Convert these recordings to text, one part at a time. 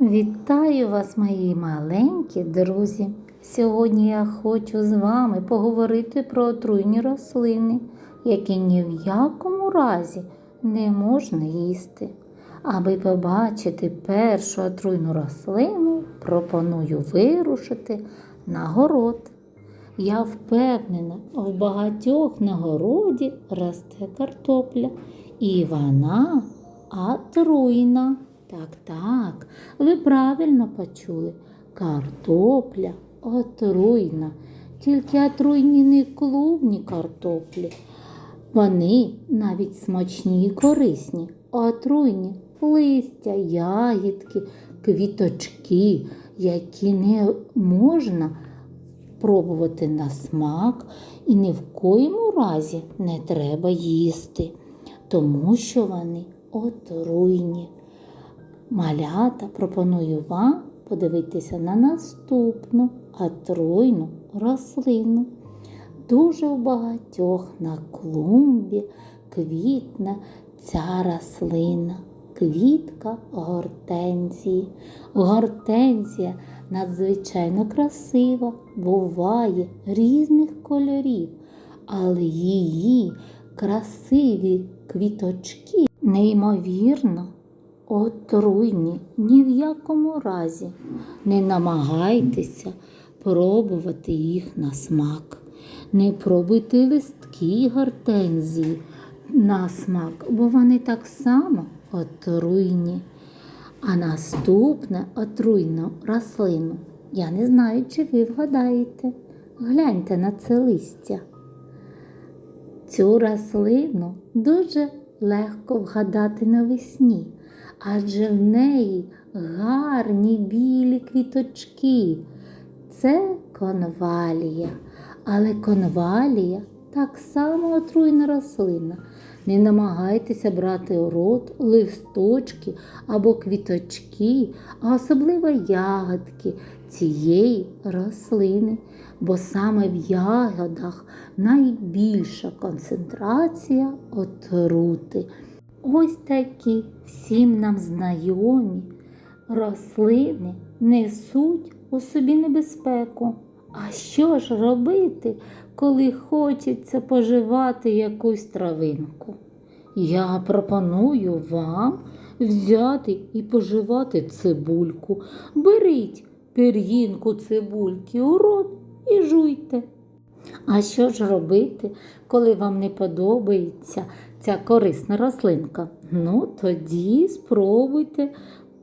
Вітаю вас, мої маленькі друзі! Сьогодні я хочу з вами поговорити про отруйні рослини, які ні в якому разі не можна їсти. Аби побачити першу отруйну рослину, пропоную вирушити на город. Я впевнена, в багатьох на городі росте картопля, і вона отруйна. Так, так, ви правильно почули. Картопля отруйна. Тільки отруйні не клубні картоплі. Вони навіть смачні і корисні, отруйні листя, ягідки, квіточки, які не можна пробувати на смак і ні в коєму разі не треба їсти, тому що вони отруйні. Малята пропоную вам подивитися на наступну отруйну рослину. Дуже у багатьох на клумбі квітне ця рослина, квітка гортензії. Гортензія надзвичайно красива, буває різних кольорів, але її красиві квіточки неймовірно отруйні. Ні в якому разі не намагайтеся пробувати їх на смак. Не пробуйте листки гортензії на смак, бо вони так само отруйні. А наступне отруйну рослину. Я не знаю, чи ви вгадаєте. Гляньте на це листя. Цю рослину дуже легко вгадати навесні, адже в неї гарні білі квіточки. Це конвалія. Але конвалія так само отруйна рослина. Не намагайтеся брати у рот листочки або квіточки, а особливо ягодки цієї рослини, бо саме в ягодах найбільша концентрація отрути. Ось такі всім нам знайомі рослини несуть у собі небезпеку. А що ж робити, коли хочеться поживати якусь травинку? Я пропоную вам взяти і поживати цибульку. Беріть пір'їнку цибульки у рот і жуйте. А що ж робити, коли вам не подобається ця корисна рослинка? Ну, тоді спробуйте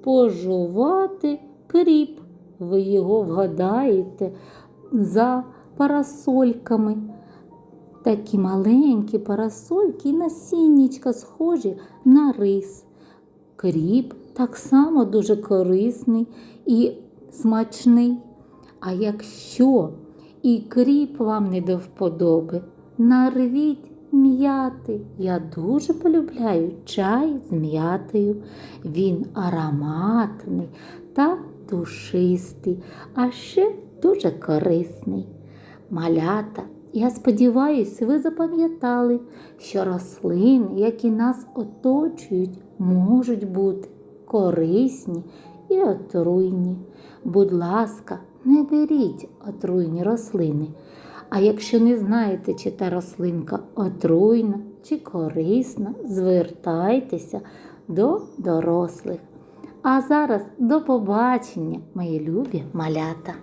пожувати кріп. Ви його вгадаєте за парасольками. Такі маленькі парасольки і насіннячка схожі на рис. Кріп так само дуже корисний і смачний. А якщо і кріп вам не до вподоби, нарвіть м'яти. Я дуже полюбляю чай з м'ятою. Він ароматний та душистий, а ще дуже корисний. Малята, я сподіваюся, ви запам'ятали, що рослини, які нас оточують, можуть бути корисні і отруйні. Будь ласка, не беріть отруйні рослини. А якщо не знаєте, чи та рослинка отруйна чи корисна, звертайтеся до дорослих. А зараз до побачення, мої любі малята!